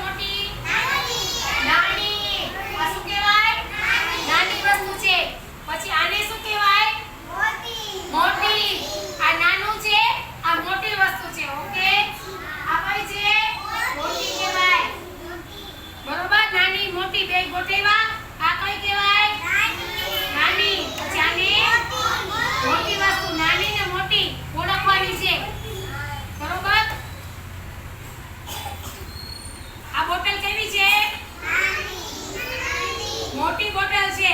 મોટી? નાની. શું પછી આને શું કહેવાય? મોટી. આ નાનું છે, આ મોટી વસ્તુ છે. ઓકે? આ કઈ મોટી કહેવાય. બરોબર? નાની, મોટી, બે ગોઠેવા થશે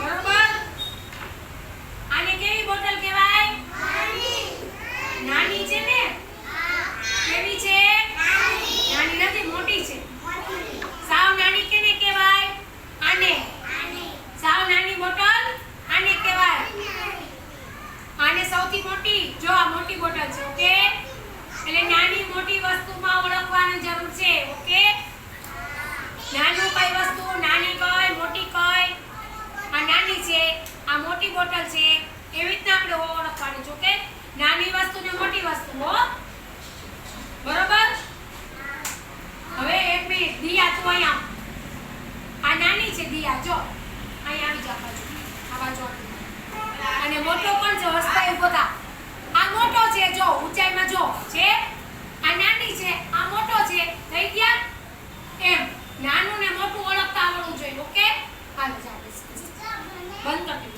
બરોબર? આને કેવી બોટલ કહેવાય? નાની છે ને? કેવી છે? નાની નથી, મોટી છે. સાવ નાની કેને કહેવાય? આને. સાવ નાની બોટલ આને કહેવાય. આને સૌથી મોટી, જો આ મોટી બોટલ છે, ઓકે? નાની વસ્તુ ને મોટી વસ્તુ, હો. બરોબર? હવે એક મિનિટ, દિયા, તો અહીંયા આ નાની છે, દિયા, જો. અહીંયા આવી જા બાજુ આ બાજુ અને મોટો પણ જો હસતા ઊભો થા આ મોટો છે, જો, ઊંચાઈમાં જો, છે? આ નાની છે, આ મોટો છે. થઈ ગયા? એમ. નાનું ને મોટું ઓળખતા આવડવું જોઈએ, ઓકે? હાલો, જા બંધ કરી